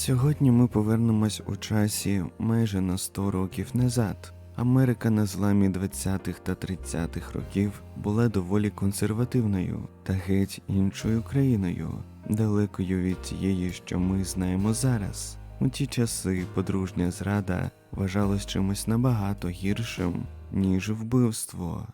Сьогодні ми повернемось у часі майже на 100 років назад. Америка на зламі 20-х та 30-х років була доволі консервативною та геть іншою країною, далекою від тієї, що ми знаємо зараз. У ті часи подружня зрада вважалась чимось набагато гіршим, ніж вбивство.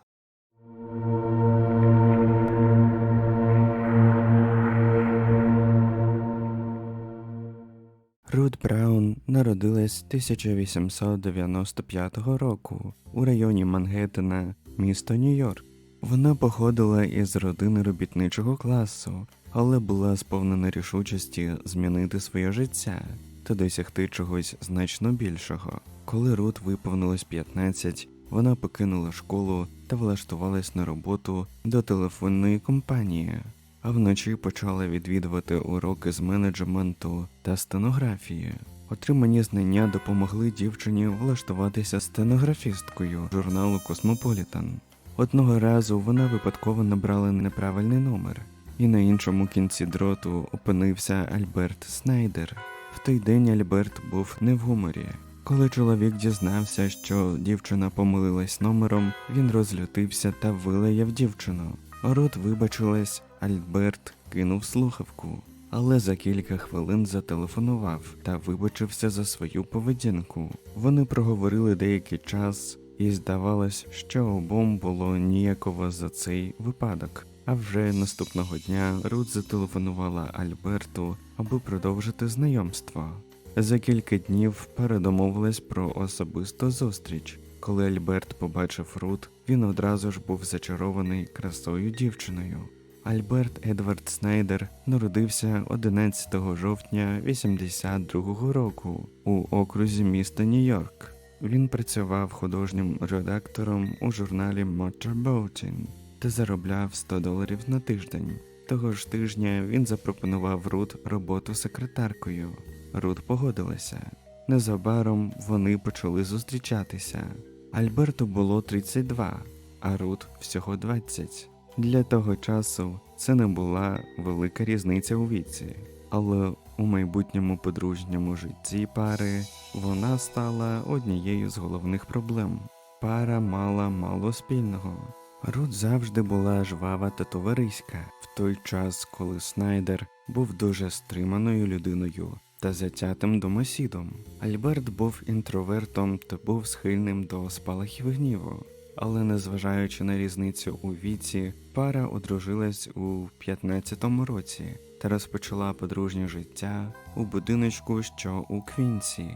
Рут Браун народилась 1895 року у районі Мангеттена, місто Нью-Йорк. Вона походила із родини робітничого класу, але була сповнена рішучості змінити своє життя та досягти чогось значно більшого. Коли Рут виповнилось 15, вона покинула школу та влаштувалась на роботу до телефонної компанії а вночі почала відвідувати уроки з менеджменту та стенографії. Отримані знання допомогли дівчині влаштуватися стенографісткою журналу Космополітан. Одного разу вона випадково набрала неправильний номер, і на іншому кінці дроту опинився Альберт Снайдер. В той день Альберт був не в гуморі. Коли чоловік дізнався, що дівчина помилилась номером, він розлютився та вилаяв дівчину. Рот вибачилась, Альберт кинув слухавку, але за кілька хвилин зателефонував та вибачився за свою поведінку. Вони проговорили деякий час, і здавалось, що обом було ніяково за цей випадок. А вже наступного дня Рут зателефонувала Альберту, аби продовжити знайомство. За кілька днів передомовились про особисту зустріч. Коли Альберт побачив Рут, він одразу ж був зачарований красою дівчиною. Альберт Едвард Снайдер народився 11 жовтня 82-го року у окрузі міста Нью-Йорк. Він працював художнім редактором у журналі Motorboating та заробляв 100 доларів на тиждень. Того ж тижня він запропонував Рут роботу секретаркою. Рут погодилася. Незабаром вони почали зустрічатися. Альберту було 32, а Рут всього 20. Для того часу це не була велика різниця у віці, але у майбутньому подружньому житті пари вона стала однією з головних проблем. Пара мала мало спільного. Рут завжди була жвава та товариська в той час, коли Снайдер був дуже стриманою людиною та затятим домосідом. Альберт був інтровертом та був схильним до спалахів гніву. Але незважаючи на різницю у віці, пара одружилась у 15-му році та розпочала подружнє життя у будиночку, що у Квінсі.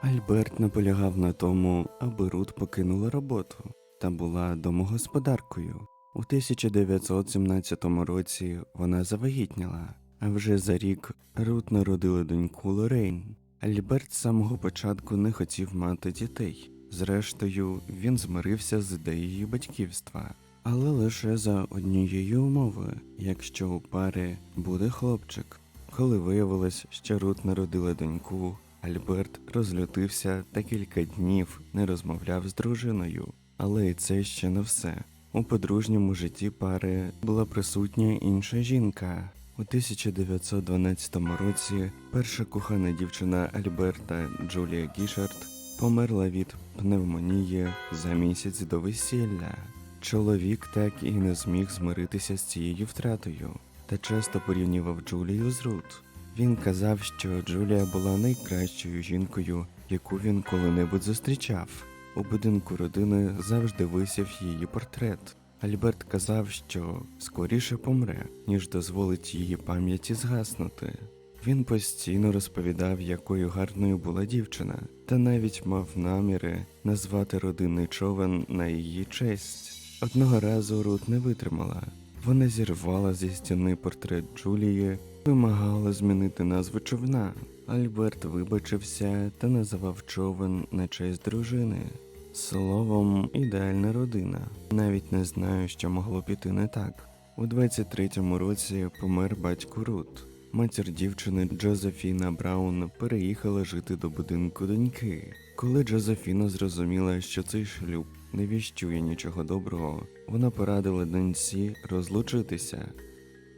Альберт наполягав на тому, аби Рут покинула роботу та була домогосподаркою. У 1917 році вона завагітніла, а вже за рік Рут народила доньку Лорейн. Альберт з самого початку не хотів мати дітей. Зрештою, він змирився з ідеєю батьківства, але лише за однієї умови, якщо у пари буде хлопчик. Коли виявилось, що Рут народила доньку, Альберт розлютився та кілька днів не розмовляв з дружиною. Але і це ще не все. У подружньому житті пари була присутня інша жінка. У 1912 році перша кохана дівчина Альберта Джулія Гішард померла від пневмонії за місяць до весілля. Чоловік так і не зміг змиритися з цією втратою та часто порівнював Джулію з Рут. Він казав, що Джулія була найкращою жінкою, яку він коли-небудь зустрічав. У будинку родини завжди висів її портрет. Альберт казав, що скоріше помре, ніж дозволить її пам'яті згаснути. Він постійно розповідав, якою гарною була дівчина, та навіть мав наміри назвати родинний човен на її честь. Одного разу Рут не витримала. Вона зірвала зі стіни портрет Джулії, вимагала змінити назву човна. Альберт вибачився та називав човен на честь дружини. Словом, ідеальна родина. Навіть не знаю, що могло піти не так. У 23-му році помер батько Рут. Матір дівчини Джозефіна Браун переїхала жити до будинку доньки. Коли Джозефіна зрозуміла, що цей шлюб не віщує нічого доброго, вона порадила доньці розлучитися.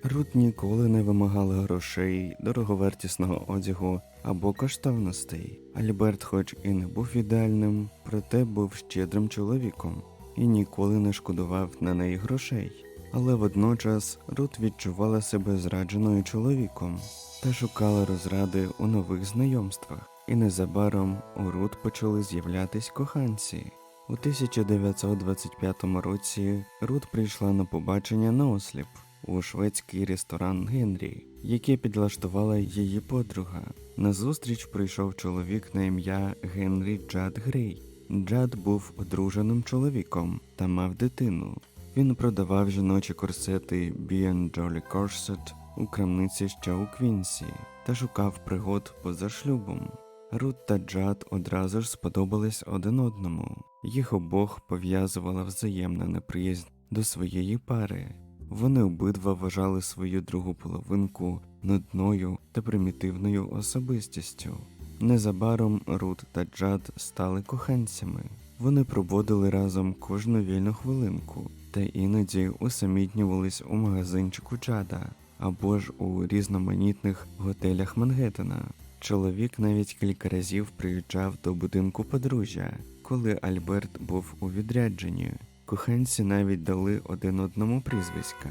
Рут ніколи не вимагала грошей, дороговартісного одягу або коштовностей. Альберт, хоч і не був ідеальним, проте був щедрим чоловіком і ніколи не шкодував на неї грошей. Але водночас Рут відчувала себе зрадженою чоловіком та шукала розради у нових знайомствах. І незабаром у Рут почали з'являтись коханці. У 1925 році Рут прийшла на побачення на осліп у шведський ресторан Генрі, який підлаштувала її подруга. На зустріч прийшов чоловік на ім'я Генрі Джад Грей. Джад був одруженим чоловіком та мав дитину. Він продавав жіночі корсети B Jolly Corset у крамниці ще у Квінсі та шукав пригод поза шлюбом. Рут та Джад одразу ж сподобались один одному. Їх обох пов'язувала взаємна неприязнь до своєї пари. Вони обидва вважали свою другу половинку нудною та примітивною особистістю. Незабаром Рут та Джад стали коханцями. Вони проводили разом кожну вільну хвилинку та іноді усамітнювались у магазинчику Джада або ж у різноманітних готелях Мангеттена. Чоловік навіть кілька разів приїжджав до будинку подружжя, коли Альберт був у відрядженні. Коханці навіть дали один одному прізвиська.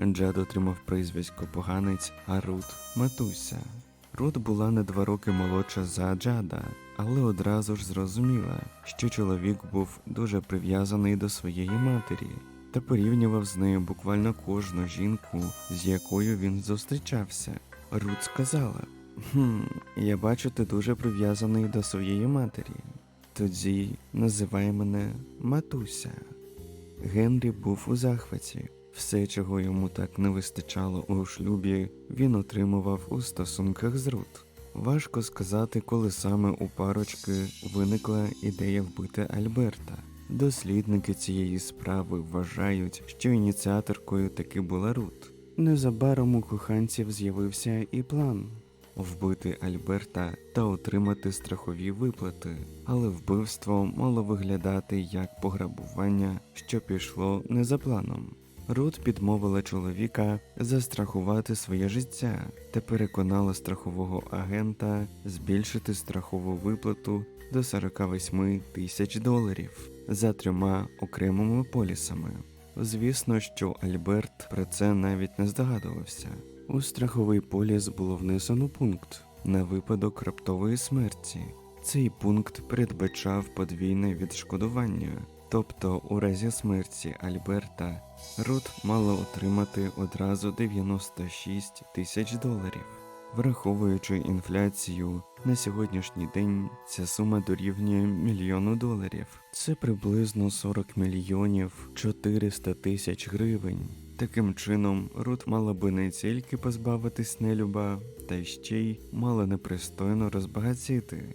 Джад отримав прізвисько поганець, а Рут матуся. Рут була на два роки молодша за Джада, але одразу ж зрозуміла, що чоловік був дуже прив'язаний до своєї матері та порівнював з нею буквально кожну жінку, з якою він зустрічався. Рут сказала: Хм, я бачу, ти дуже прив'язаний до своєї матері. Тоді називай мене матуся. Генрі був у захваті. Все, чого йому так не вистачало у шлюбі, він отримував у стосунках з Рут. Важко сказати, коли саме у парочки виникла ідея вбити Альберта. Дослідники цієї справи вважають, що ініціаторкою таки була Рут. Незабаром у коханців з'явився і план вбити Альберта та отримати страхові виплати, але вбивство мало виглядати як пограбування, що пішло не за планом. Рут підмовила чоловіка застрахувати своє життя та переконала страхового агента збільшити страхову виплату до 48 тисяч доларів за трьома окремими полісами. Звісно, що Альберт про це навіть не здогадувався. У страховий поліс було внесено пункт на випадок раптової смерті. Цей пункт передбачав подвійне відшкодування, тобто у разі смерті Альберта Рут мала отримати одразу 96 тисяч доларів. Враховуючи інфляцію, на сьогоднішній день ця сума дорівнює мільйону доларів. Це приблизно 40 мільйонів 400 тисяч гривень. Таким чином, Рут мала би не тільки позбавитись нелюба, та ще й мала непристойно розбагатіти.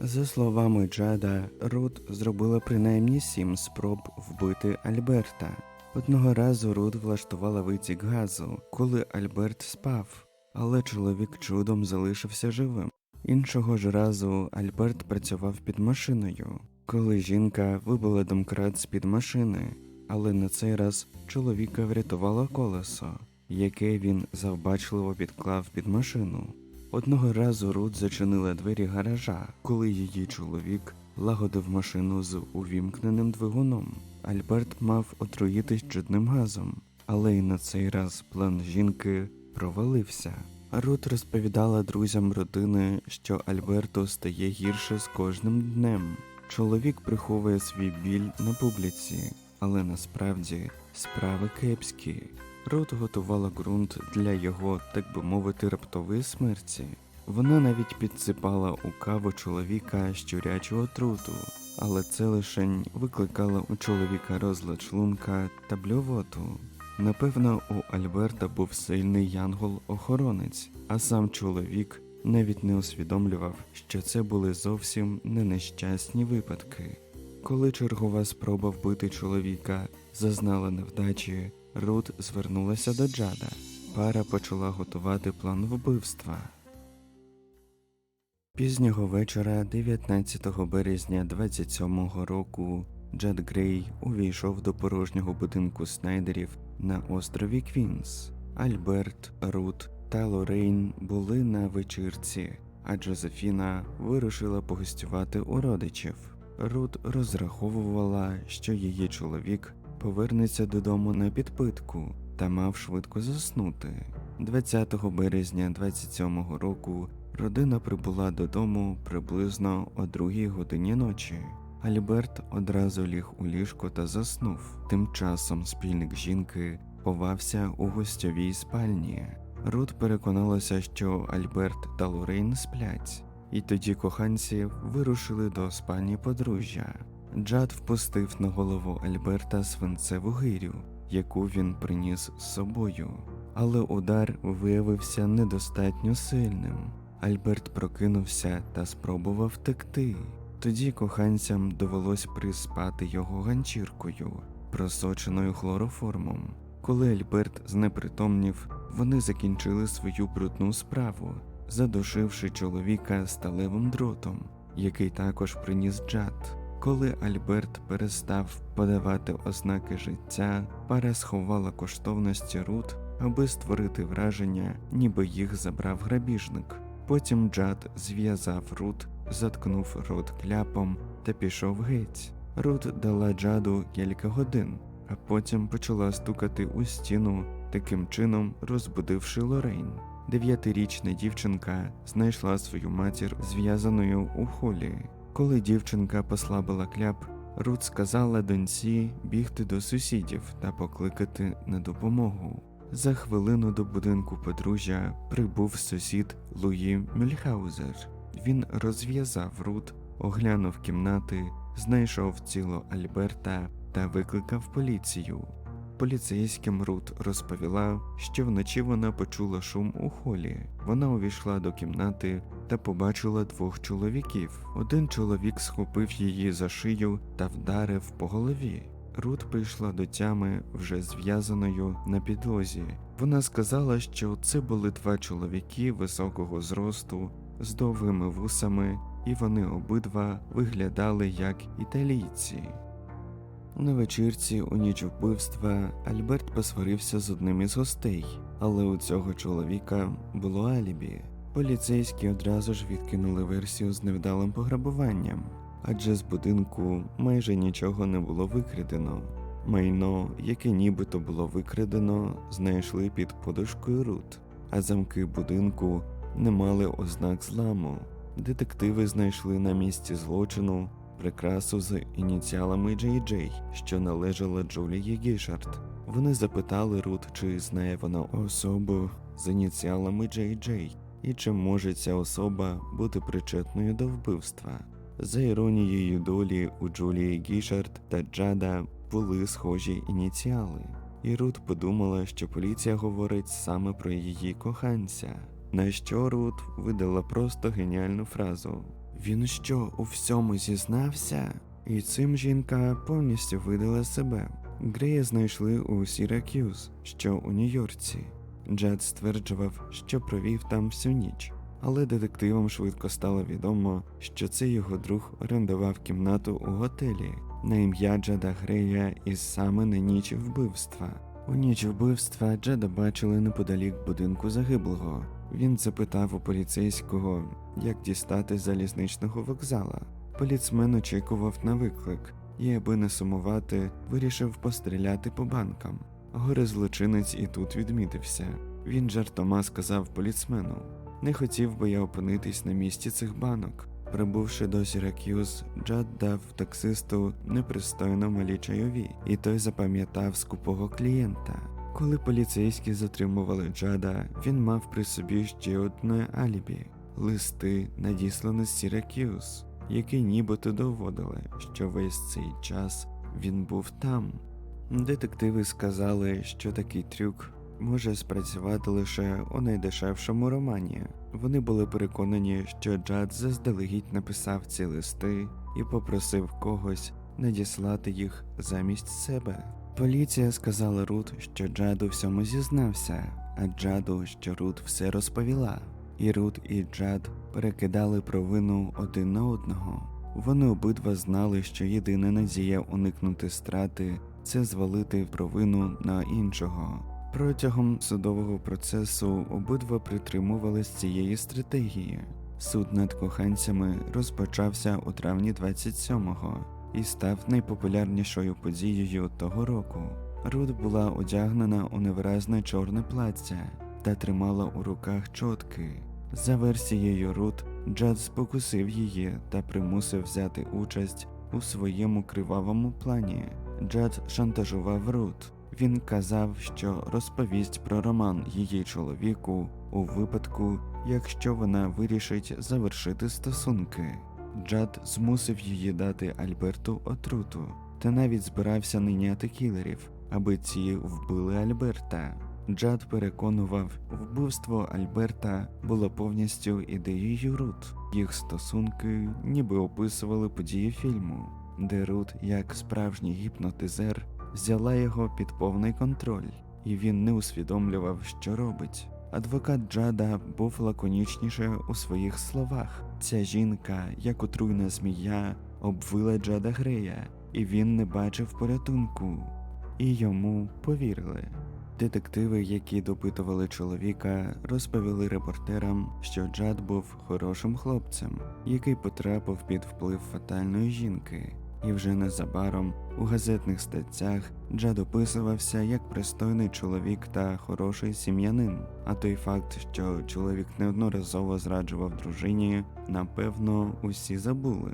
За словами Джада, Рут зробила принаймні сім спроб вбити Альберта. Одного разу Рут влаштувала витік газу, коли Альберт спав, але чоловік чудом залишився живим. Іншого ж разу Альберт працював під машиною, коли жінка вибила домкрат з під машини, але на цей раз чоловіка врятувало колесо, яке він завбачливо підклав під машину. Одного разу Рут зачинила двері гаража, коли її чоловік лагодив машину з увімкненим двигуном. Альберт мав отруїтись чудним газом, але й на цей раз план жінки провалився. Рут розповідала друзям родини, що Альберту стає гірше з кожним днем. Чоловік приховує свій біль на публіці, але насправді справи кепські. Рут готувала ґрунт для його, так би мовити, раптової смерті. Вона навіть підсипала у каву чоловіка щурячу отруту, але це лишень викликало у чоловіка розлад шлунка та блювоту. Напевно, у Альберта був сильний янгол-охоронець, а сам чоловік навіть не усвідомлював, що це були зовсім не нещасні випадки. Коли чергова спроба вбити чоловіка зазнала невдачі, Рут звернулася до Джада. Пара почала готувати план вбивства. Пізнього вечора, 19 березня 27-го року, Джад Грей увійшов до порожнього будинку Снайдерів на острові Квінс. Альберт, Рут та Лорейн були на вечірці, а Джозефіна вирушила погостювати у родичів. Рут розраховувала, що її чоловік повернеться додому на підпитку та мав швидко заснути. 20 березня 27-го року родина прибула додому приблизно о другій годині ночі. Альберт одразу ліг у ліжко та заснув. Тим часом спільник жінки ховався у гостьовій спальні. Рут переконалася, що Альберт та Лорейн сплять, і тоді коханці вирушили до спальні подружжя. Джад впустив на голову Альберта свинцеву гирю, яку він приніс з собою, але удар виявився недостатньо сильним. Альберт прокинувся та спробував втекти. Тоді коханцям довелось приспати його ганчіркою, просоченою хлороформом. Коли Альберт знепритомнів, вони закінчили свою брудну справу, задушивши чоловіка сталевим дротом, який також приніс джад. Коли Альберт перестав подавати ознаки життя, пара сховала коштовності Рут, аби створити враження, ніби їх забрав грабіжник. Потім Джад зв'язав Рут, заткнув рот кляпом та пішов геть. Рут дала Джаду кілька годин, а потім почала стукати у стіну, таким чином розбудивши Лорейн. Дев'ятирічна дівчинка знайшла свою матір зв'язаною у холі. Коли дівчинка послабила кляп, Рут сказала доньці бігти до сусідів та покликати на допомогу. За хвилину до будинку подружжя прибув сусід Луї Мюльхаузер. Він розв'язав Рут, оглянув кімнати, знайшов тіло Альберта та викликав поліцію. Поліцейським Рут розповіла, що вночі вона почула шум у холі. Вона увійшла до кімнати та побачила двох чоловіків. Один чоловік схопив її за шию та вдарив по голові. Рут прийшла до тями вже зв'язаною на підлозі. Вона сказала, що це були два чоловіки високого зросту з довгими вусами, і вони обидва виглядали як італійці. На вечірці у ніч вбивства Альберт посварився з одним із гостей, але у цього чоловіка було алібі. Поліцейські одразу ж відкинули версію з невдалим пограбуванням, адже з будинку майже нічого не було викрадено. Майно, яке нібито було викрадено, знайшли під подушкою Рут, а замки будинку не мали ознак зламу. Детективи знайшли на місці злочину прикрасу з ініціалами JJ, що належала Джулії Гішард. Вони запитали Рут, чи знає вона особу з ініціалами JJ, і чи може ця особа бути причетною до вбивства. За іронією долі у Джулії Гішард та Джада були схожі ініціали, і Рут подумала, що поліція говорить саме про її коханця. На що Рут видала просто геніальну фразу: Він що у всьому зізнався? І цим жінка повністю видала себе. Грея знайшли у Сіракюз, що у Нью-Йорці. Джад стверджував, що провів там всю ніч, але детективам швидко стало відомо, що це його друг орендував кімнату у готелі на ім'я Джада Грея і саме на ніч вбивства. У ніч вбивства Джада бачили неподалік будинку загиблого. Він запитав у поліцейського, як дістати залізничного вокзала. Поліцмен очікував на виклик і, аби не сумувати, вирішив постріляти по банкам. Горе злочинець і тут відмітився. Він жартома сказав поліцмену: Не хотів би я опинитись на місці цих банок. Прибувши до Сірак'юз, Джад дав таксисту непристойно малі чайові, і той запам'ятав скупого клієнта. Коли поліцейські затримували Джада, він мав при собі ще одне алібі листи, надіслані з Сірак'юз, які нібито доводили, що весь цей час він був там. Детективи сказали, що такий трюк може спрацювати лише у найдешевшому романі. Вони були переконані, що Джад заздалегідь написав ці листи і попросив когось надіслати їх замість себе. Поліція сказала Рут, що Джад у всьому зізнався, а Джаду, що Рут все розповіла. І Рут і Джад перекидали провину один на одного. Вони обидва знали, що єдина надія уникнути страти це звалити провину на іншого. Протягом судового процесу обидва притримувались цієї стратегії. Суд над коханцями розпочався у травні 27-го і став найпопулярнішою подією того року. Рут була одягнена у невиразне чорне плаття та тримала у руках чотки. За версією Рут, Джад спокусив її та примусив взяти участь у своєму кривавому плані. Джад шантажував Рут. Він казав, що розповість про роман її чоловіку у випадку, якщо вона вирішить завершити стосунки. Джад змусив її дати Альберту отруту та навіть збирався найняти кілерів, аби ці вбили Альберта. Джад переконував, вбивство Альберта було повністю ідеєю Рут. Їх стосунки ніби описували події фільму, де Рут, як справжній гіпнотизер, взяла його під повний контроль, і він не усвідомлював, що робить. Адвокат Джада був лаконічніше у своїх словах. Ця жінка, як отруйна змія, обвила Джада Грея, і він не бачив порятунку. І йому повірили. Детективи, які допитували чоловіка, розповіли репортерам, що Джад був хорошим хлопцем, який потрапив під вплив фатальної жінки. І вже незабаром у газетних статтях Джад описувався як пристойний чоловік та хороший сім'янин. А той факт, що чоловік неодноразово зраджував дружині, напевно, усі забули.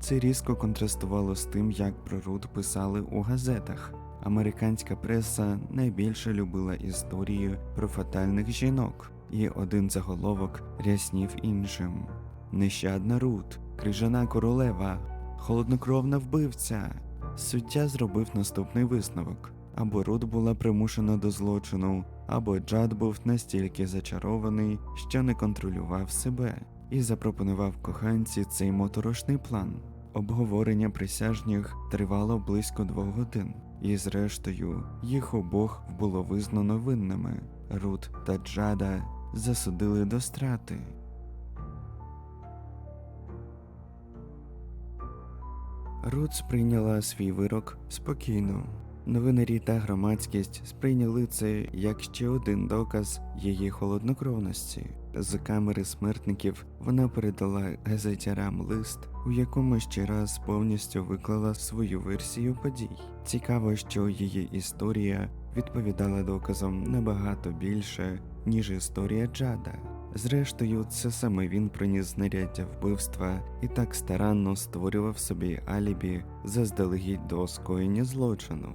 Це різко контрастувало з тим, як про Рут писали у газетах. Американська преса найбільше любила історії про фатальних жінок, і один заголовок ряснів іншим. Нещадна Рут, крижана королева, холоднокровна вбивця. Суддя зробив наступний висновок: або Рут була примушена до злочину, або Джад був настільки зачарований, що не контролював себе, і запропонував коханці цей моторошний план. Обговорення присяжних тривало близько двох годин, і зрештою їх обох було визнано винними. Рут та Джада засудили до страти. Рут сприйняла свій вирок спокійно. Новинарі та громадськість сприйняли це як ще один доказ її холоднокровності. З камери смертників вона передала газетярам лист, у якому ще раз повністю виклала свою версію подій. Цікаво, що її історія відповідала доказам набагато більше, ніж історія Джада. Зрештою, це саме він приніс знаряддя вбивства і так старанно створював собі алібі заздалегідь до скоєння злочину.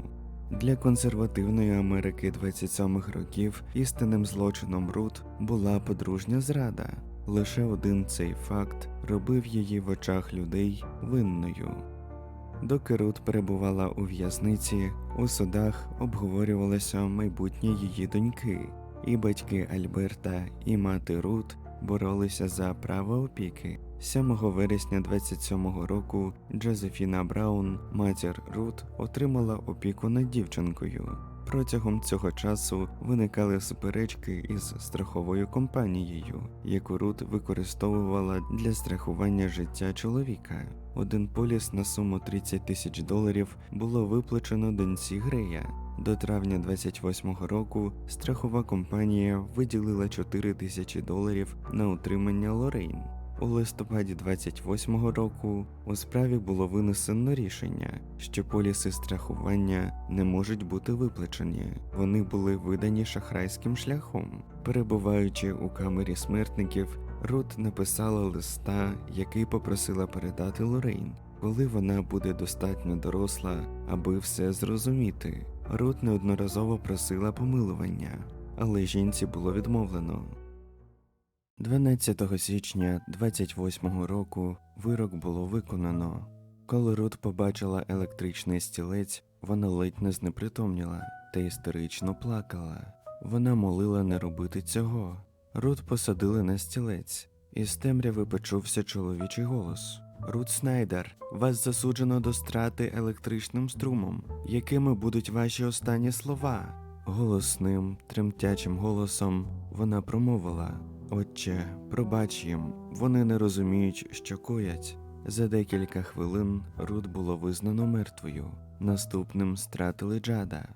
Для консервативної Америки 27-х років істинним злочином Рут була подружня зрада. Лише один цей факт робив її в очах людей винною. Доки Рут перебувала у в'язниці, у судах обговорювалося майбутнє її доньки, і батьки Альберта і мати Рут боролися за право опіки. 7 вересня 27-го року Джозефіна Браун, матір Рут, отримала опіку над дівчинкою. Протягом цього часу виникали суперечки із страховою компанією, яку Рут використовувала для страхування життя чоловіка. Один поліс на суму 30 тисяч доларів було виплачено доньці Грея. До травня 28-го року страхова компанія виділила 4 тисячі доларів на утримання Лорейн. У листопаді 28-го року у справі було винесено рішення, що поліси страхування не можуть бути виплачені. Вони були видані шахрайським шляхом. Перебуваючи у камері смертників, Рут написала листа, який попросила передати Лорейн, коли вона буде достатньо доросла, аби все зрозуміти. Рут неодноразово просила помилування, але жінці було відмовлено. 12 січня 28-го року вирок було виконано. Коли Рут побачила електричний стілець, вона ледь не знепритомніла та істерично плакала. Вона молила не робити цього. Рут посадили на стілець, і з темряви почувся чоловічий голос. Рут Снайдер, вас засуджено до страти електричним струмом. Якими будуть ваші останні слова? Голосним, тремтячим голосом вона промовила: Отче, пробач їм, вони не розуміють, що коять. За декілька хвилин Рут було визнано мертвою. Наступним стратили Джада.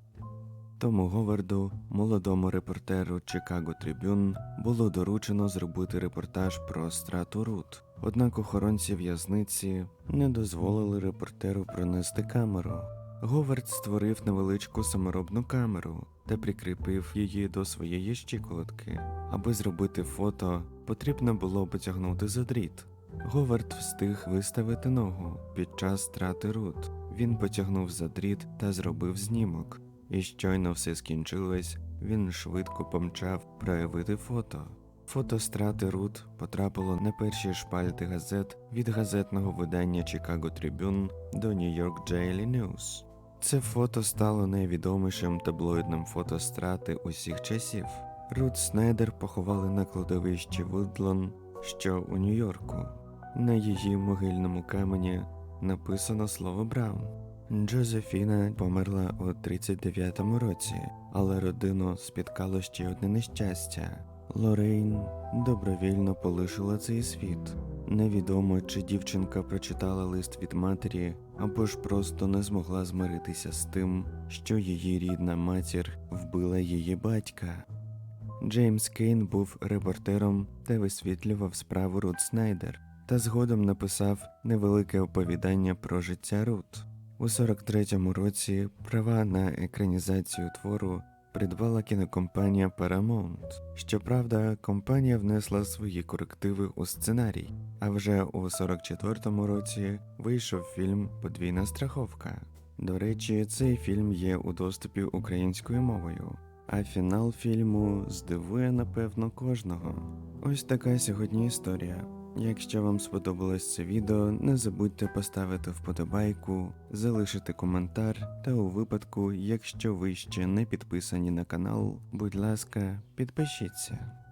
Тому Говарду, молодому репортеру Chicago Tribune, було доручено зробити репортаж про страту Рут. Однак охоронці в'язниці не дозволили репортеру пронести камеру. Говард створив невеличку саморобну камеру та прикріпив її до своєї щиколотки. Аби зробити фото, потрібно було потягнути за дріт. Говард встиг виставити ногу під час страти Рут. Він потягнув за дріт та зробив знімок. І щойно все скінчилось, він швидко помчав проявити фото. Фото страти Рут потрапило на перші шпальти газет від газетного видання Chicago Tribune до New York Daily News. Це фото стало найвідомішим таблоїдним фото страти усіх часів. Рут Снайдер поховали на кладовищі Вудлон, що у Нью-Йорку. На її могильному камені написано слово Браун. Джозефіна померла у 39-му році, але родину спіткало ще одне нещастя. Лорейн добровільно полишила цей світ. Невідомо, чи дівчинка прочитала лист від матері, або ж просто не змогла змиритися з тим, що її рідна матір вбила її батька. Джеймс Кейн був репортером та висвітлював справу Рут Снайдер, та згодом написав невелике оповідання про життя Рут. У 43-му році права на екранізацію твору придбала кінокомпанія Paramount. Щоправда, компанія внесла свої корективи у сценарій, а вже у 44-му році вийшов фільм Подвійна страховка. До речі, цей фільм є у доступі українською мовою. А фінал фільму здивує напевно кожного. Ось така сьогодні історія. Якщо вам сподобалось це відео, не забудьте поставити вподобайку, залишити коментар та у випадку, якщо ви ще не підписані на канал, будь ласка, підпишіться.